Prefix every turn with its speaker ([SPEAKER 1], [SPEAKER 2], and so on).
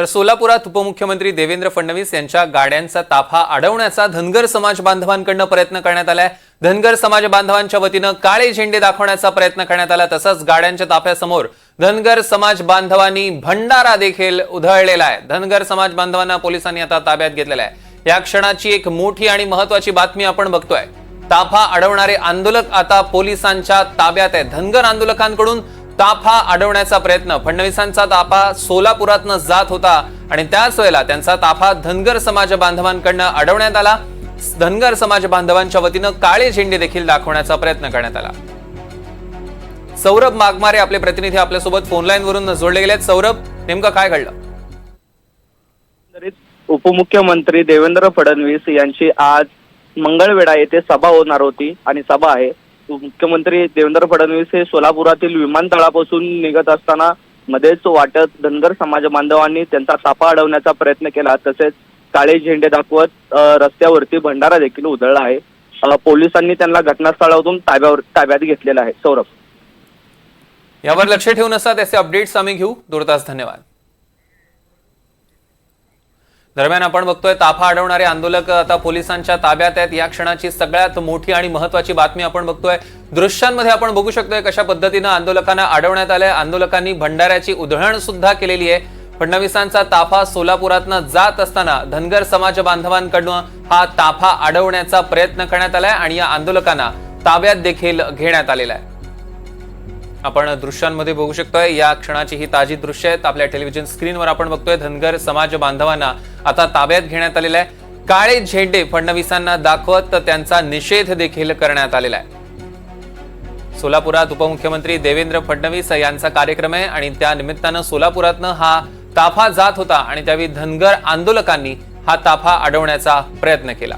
[SPEAKER 1] तर सोलापुरात उपमुख्यमंत्री देवेंद्र फडणवीस यांच्या गाड्यांचा ताफा अडवण्याचा धनगर समाज बांधवांकडनं प्रयत्न करण्यात आलाय. धनगर समाज बांधवांच्या वतीनं काळे झेंडे दाखवण्याचा प्रयत्न करण्यात आला तसंच गाड्यांच्या ताफ्यासमोर धनगर समाज बांधवांनी भंडारा देखील उधळलेला आहे. धनगर समाज बांधवांना पोलिसांनी आता ताब्यात घेतलेला आहे. या क्षणाची एक मोठी आणि महत्वाची बातमी आपण बघतोय. ताफा अडवणारे आंदोलक आता पोलिसांच्या ताब्यात आहे धनगर आंदोलकांकडून ताफा अडवण्याचा प्रयत्न. फडणवीसांचा ताफा सोलापुरातनं जात होता आणि त्याच वेळेला त्यांचा ताफा धनगर समाज बांधवांकडनं अडवण्यात आला. धनगर समाज बांधवांच्या वतीनं काळे झेंडे देखील दाखवण्याचा प्रयत्न करण्यात आला. सौरभ मागमारे आपले प्रतिनिधी आपल्यासोबत फोनलाईन वरून जोडले गेलेत. सौरभ नेमकं काय घडलं?
[SPEAKER 2] उपमुख्यमंत्री देवेंद्र फडणवीस यांची आज मंगळवेढा येथे सभा होणार होती आणि सभा आहे. मुख्यमंत्री देवेंद्र फडणवीस हे सोलापुरातील विमानतळापासून निघत असताना मध्येच वाटत धनगर समाज बांधवांनी त्यांचा तापा अडवण्याचा प्रयत्न केला. तसेच काळे झेंडे दाखवत रस्त्यावरती भंडारा देखील उधळला आहे. पोलिसांनी त्यांना घटनास्थळातून ताब्यावर ताब्यात घेतलेला आहे. सौरभ.
[SPEAKER 1] यावर लक्ष ठेवून असतात त्याचे अपडेट्स आम्ही घेऊ. दूरतास धन्यवाद. दरम्यान आपण बघतोय ताफा अडवणारे आंदोलक आता पोलिसांच्या ताब्यात आहेत. या क्षणाची सगळ्यात मोठी आणि महत्वाची बातमी आपण बघतोय. दृश्यांमध्ये आपण बघू शकतोय कशा पद्धतीनं आंदोलकांना अडवण्यात आलंय. आंदोलकांनी भंडाऱ्याची उधळण सुद्धा केलेली आहे. फडणवीसांचा ताफा सोलापुरातनं जात असताना धनगर समाज बांधवांकडून हा ताफा अडवण्याचा प्रयत्न करण्यात आलाय आणि या आंदोलकांना ताब्यात देखील घेण्यात आलेला आहे. आपण दृश्यांमध्ये बघू शकतोय. या क्षणाची ही ताजी दृश्य आहेत. आपल्या टेलिव्हिजन स्क्रीनवर आपण बघतोय धनगर समाज बांधवांना आता ताब्यात घेण्यात आलेला आहे. काळे झेंडे फडणवीसांना दाखवत त्यांचा निषेध देखील करण्यात आलेला आहे. सोलापुरात उपमुख्यमंत्री देवेंद्र फडणवीस यांचा कार्यक्रम आहे आणि त्या निमित्तानं सोलापुरातनं हा ताफा जात होता आणि त्यावेळी धनगर आंदोलकांनी हा ताफा अडवण्याचा प्रयत्न केला.